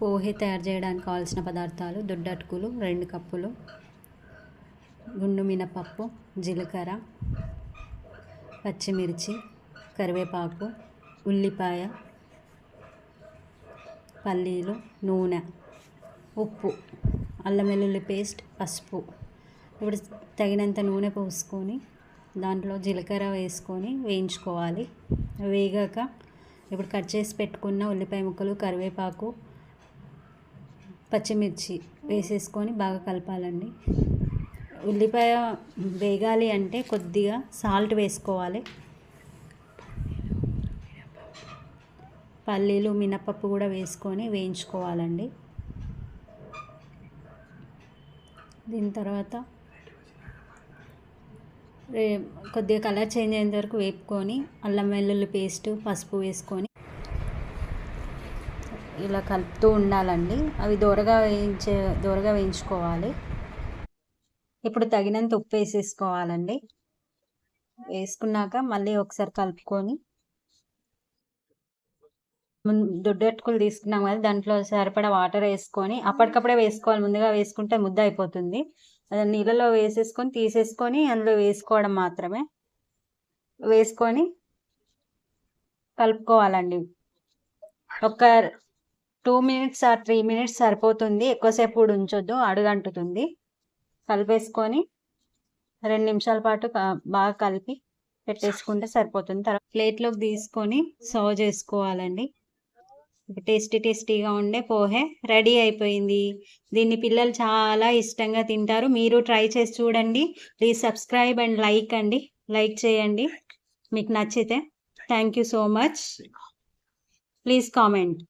పోహే తయారు చేయడానికి కావాల్సిన పదార్థాలు దొడ్డటుకులు రెండు కప్పులు గుండు మినపప్పు జీలకర్ర పచ్చిమిర్చి కరివేపాకు ఉల్లిపాయ పల్లీలు నూనె ఉప్పు అల్లం వెల్లుల్లి పేస్ట్ పసుపు. ఇప్పుడు తగినంత నూనె పోసుకొని దాంట్లో జీలకర్ర వేసుకొని వేయించుకోవాలి. వేగాక ఇప్పుడు కట్ చేసి పెట్టుకున్న ఉల్లిపాయ ముక్కలు కరివేపాకు పచ్చిమిర్చి వేసేసుకొని బాగా కలపాలండి. ఉల్లిపాయ వేగాలి అంటే కొద్దిగా సాల్ట్ వేసుకోవాలి. పల్లీలు మినపప్పు కూడా వేసుకొని వేయించుకోవాలండి. దీని తర్వాత కొద్దిగా కలర్ చేంజ్ అయ్యేంత వరకు వేపుకొని అల్లం వెల్లుల్లి పేస్ట్ పసుపు వేసుకొని ఇలా కలుపుతూ ఉండాలండి. అవి దూరగా వేయించే దూరగా వేయించుకోవాలి. ఇప్పుడు తగినంత ఉప్పు వేసేసుకోవాలండి. వేసుకున్నాక మళ్ళీ ఒకసారి కలుపుకొని దొడ్డట్టుకులు తీసుకున్నాం కదా దాంట్లో సరిపడా వాటర్ వేసుకొని అప్పటికప్పుడే వేసుకోవాలి. ముందుగా వేసుకుంటే ముద్ద అయిపోతుంది. అది నీళ్ళలో వేసేసుకొని తీసేసుకొని అందులో వేసుకోవడం మాత్రమే. వేసుకొని కలుపుకోవాలండి. ఒక two minutes or three minutes సరిపోతుంది. ఎక్కువసేపు కూడా ఉంచొద్దు. అడుగంటుతుంది. కలిపేసుకొని రెండు నిమిషాల పాటు బాగా కలిపి పెట్టేసుకుంటే సరిపోతుంది. తర్వాత ప్లేట్లోకి తీసుకొని సర్వ్ చేసుకోవాలండి. టేస్టీ టేస్టీగా ఉండే పోహే రెడీ అయిపోయింది. దీన్ని పిల్లలు చాలా ఇష్టంగా తింటారు. మీరు ట్రై చేసి చూడండి. ప్లీజ్ సబ్స్క్రైబ్ అండ్ లైక్ అండి. లైక్ చేయండి. మీకు నచ్చితే thank you so much. Please comment.